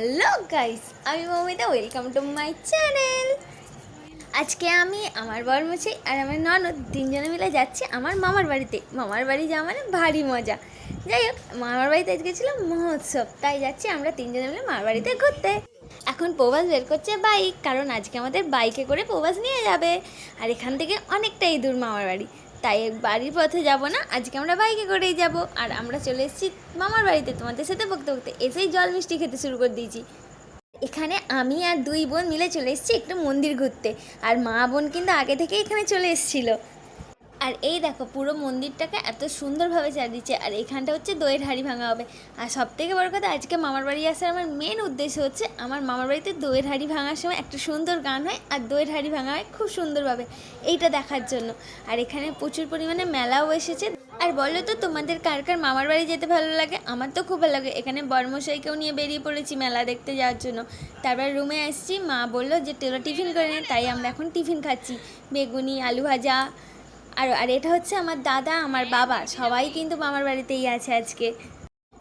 Hello guys আমি Mamita welcome to my channel আজকে আমি আমার বরমছি আর আমার ননদ তিনজনে মিলে যাচ্ছি আমার মামার বাড়িতে। মামার বাড়ি যাওয়া মানে ভারী মজা। যাই হোক, মামার বাড়িতে আজকে ছিল মহোৎসব, তাই যাচ্ছি আমরা তিনজনে মিলে মামার বাড়িতে ঘুরতে। এখন প্রবাস বের করছে বাইক কারণ আজকে আমাদের বাইকে করে প্রবাস নিয়ে যাবে। আর এখান থেকে অনেকটাই দূর মামার বাড়ি। তাই বাড়ির পথে যাব না, আজকে আমরা বাইকে করেই যাব। আর আমরা চলে এসেছি মামার বাড়িতে তোমাদের সাথে বকতে বকতে, এসেই জল মিষ্টি খেতে শুরু করে দিয়েছি। এখানে আমি আর দুই বোন মিলে চলে এসেছি একটু মন্দির ঘুরতে, আর মা বোন কিন্তু আগে থেকে এখানে চলে এসেছিল। আর এই দেখো, পুরো মন্দিরটাকে এত সুন্দরভাবে সাজিয়েছে। আর এখানটা হচ্ছে দইয়ের হাঁড়ি ভাঙা হবে। আর সব থেকে বড় কথা, আজকে মামার বাড়ি আসার আমার মেন উদ্দেশ্য হচ্ছে, আমার মামার বাড়িতে দইয়ের হাঁড়ি ভাঙার সময় একটা সুন্দর গান হয়, আর দইয়ের হাঁড়ি ভাঙা হয় খুব সুন্দরভাবে। এইটা দেখার জন্য। আর এখানে প্রচুর পরিমাণে মেলাও এসেছে। আর বলো তো, তোমাদের কার কার মামার বাড়ি যেতে ভালো লাগে? আমার তো খুব ভালো লাগে। এখানে বর্মশাইকেও নিয়ে বেরিয়ে পড়েছি মেলা দেখতে যাওয়ার জন্য। তারপর রুমে আসছি মা বলল যে টেলো টিফিন করে নে। তাই আমরা এখন টিফিন খাচ্ছি। বেগুনি, আলু ভাজা আর আর এটা হচ্ছে আমার দাদা, আমার বাবা, সবাই কিন্তু মামার বাড়িতেই আছে আজকে।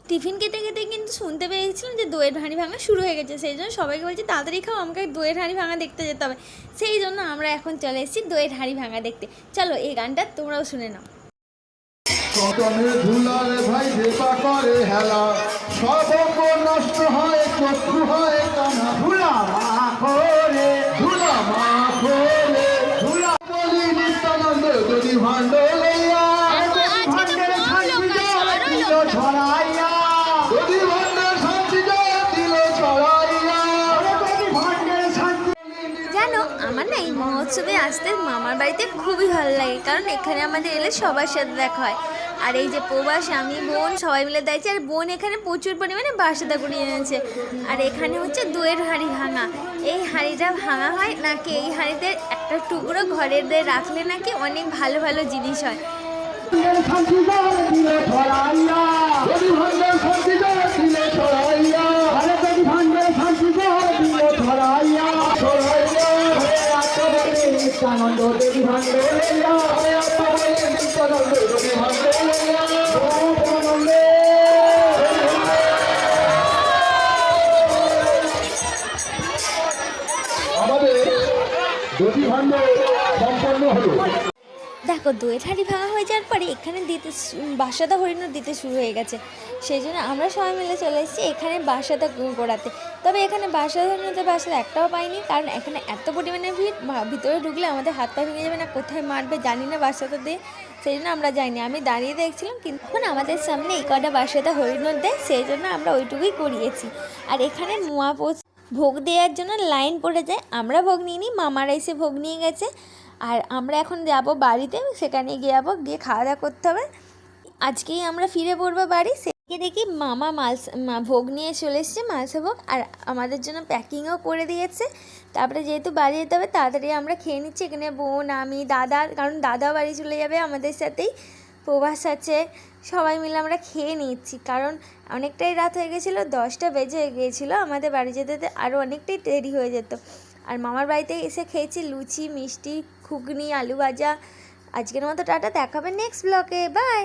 টিফিন খেতে খেতে কিন্তু শুনতে পেয়েছিলাম যে দইয়ের হাঁড়ি ভাঙা শুরু হয়ে গেছে, সেই জন্য সবাইকে বলছি, তাড়াতাড়ি খাও, আমাকে দইয়ের হাঁড়ি ভাঙা দেখতে যেতে হবে। সেই জন্য আমরা এখন চলে এসেছি দইয়ের হাঁড়ি ভাঙা দেখতে। চলো, এই গানটা তোমরাও শুনে নাও। ভাই করে হেলা সব নষ্ট হয় হয় এই মহোৎসবে আসতে মামার বাড়িতে খুবই ভালো লাগে, কারণ এখানে আমাদের এলে সবার সাথে দেখা হয়। আর এই যে প্রবাস, আমি, বোন সবাই মিলে দেখছি আর বোন এখানে প্রচুর পরিমাণে বাসাদা করিয়ে এনেছে। আর এখানে হচ্ছে দইয়ের হাঁড়ি ভাঙা। এই হাঁড়িটা ভাঙা হয় নাকি এই হাঁড়িতে একটা টুকরো ঘরের দিয়ে রাখলে নাকি অনেক ভালো ভালো জিনিস হয়। নিত্যানন্দ দেবী আত্মবলে নিত্যানন্দ দেবী ভাণ্ডে লইয়া আমাদের দুটি ভাণ্ড সম্পন্ন হলো। দেখো দইয়ের হাঁড়ি ভাঙা হয়ে যাওয়ার পরে এখানে দিতে বাসাদা হরিণও দিতে শুরু হয়ে গেছে। সেই জন্য আমরা সবাই মিলে চলে এসেছি এখানে বাসাদা গোড়াতে তবে এখানে বাসাদা হরিণতে বাসাদা একটাও পাইনি, কারণ এখানে এত পরিমাণে ভিড় ভিতরে ঢুকলে আমাদের হাত পা ভেঙে যাবে না, কোথায় মারবে জানি না বাসাদা দিয়ে সেই জন্য আমরা যাইনি, আমি দাঁড়িয়ে দেখছিলাম কিন্তু এখন আমাদের সামনে এই কটা বাসাদা হরিণর দেয় সেই জন্য আমরা ওইটুকুই করিয়েছি। আর এখানে মোয়া পোষ, ভোগ দেওয়ার জন্য লাইন পড়ে যায়, আমরা ভোগ নিয়ে নিই মামারা এসে ভোগ নিয়ে গেছে। আর আমরা এখন যাব বাড়িতে, সেখানে গিয়ে যাব, গিয়ে খাওয়া দাওয়া করতে হবে। আজকেই আমরা ফিরে পড়ব বাড়ি সেকে দেখি মামা মালস ভোগ নিয়ে চলে এসছে, মালসা ভোগ, আর আমাদের জন্য প্যাকিংও করে দিয়েছে। তারপরে যেহেতু বাড়ি যেতে হবে, তাড়াতাড়ি আমরা খেয়ে নিচ্ছি, এখানে বোন, আমি, দাদা, কারণ দাদা বাড়ি চলে যাবে আমাদের সাথেই প্রবাস আছে, সবাই মিলে আমরা খেয়ে নিচ্ছি। কারণ অনেকটাই রাত হয়ে গেছিল, দশটা বেজে হয়ে গিয়েছিল আমাদের বাড়ি যেতে আরও অনেকটাই দেরি হয়ে যেত। আর মামার বাড়িতে এসে খেয়েছি লুচি, মিষ্টি ঘুগনি আলু ভাজা। আজকের মতো টাটা দেখাবে নেক্সট ব্লকে বাই